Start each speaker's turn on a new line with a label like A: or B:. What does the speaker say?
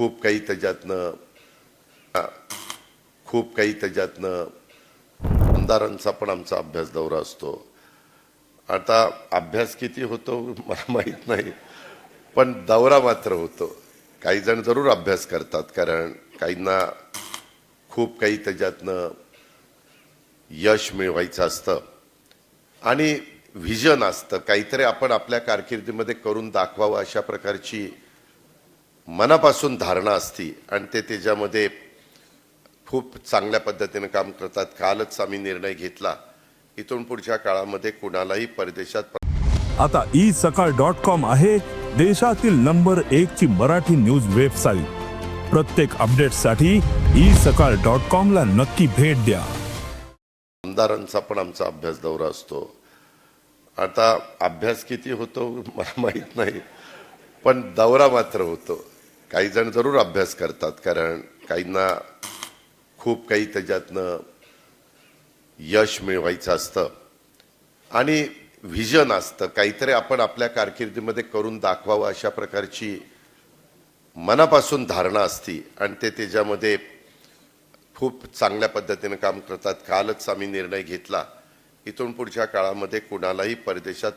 A: खूप काही त्याच्यातनं खूप काही त्याच्यातनं आमदारांचा पण आमचा अभ्यास दौरा असतो. आता अभ्यास किती होतो मला माहीत नाही पण दौरा मात्र होतो. काही जण जरूर अभ्यास करतात कारण काहींना खूप काही त्याच्यातनं यश मिळवायचं असतं. आणि व्हिजन असतं काहीतरी आपण आपल्या कारकिर्दीमध्ये करून दाखवावं अशा प्रकारची मनापासून धारणा असती आणि ते त्याच्यामध्ये खूप चांगल्या पद्धतीनं काम करतात. कालच आम्ही निर्णय घेतला. इथून पुढच्या काळामध्ये कुणालाही परदेशात
B: आता ई सकाळ डॉट कॉम आहे देशातील नंबर एक ची मराठी न्यूज वेबसाईट. प्रत्येक अपडेटसाठी ई सकाळ डॉट कॉम ला नक्की भेट द्या.
A: आमदारांचा पण आमचा अभ्यास दौरा असतो. आता अभ्यास किती होतो मला माहीत नाही. पण दौरा मात्र होतो. काही जण जरूर अभ्यास करतात कारण काहींना खूप काही त्याच्यातनं यश मिळवायचं असतं. आणि व्हिजन असतं. काहीतरी आपण आपल्या कारकिर्दीमध्ये करून दाखवावं अशा प्रकारची मनापासून धारणा असती. आणि ते त्याच्यामध्ये खूप चांगल्या पद्धतीनं काम करतात. कालच आम्ही निर्णय घेतला. इथून पुढच्या काळामध्ये कुणालाही परदेशात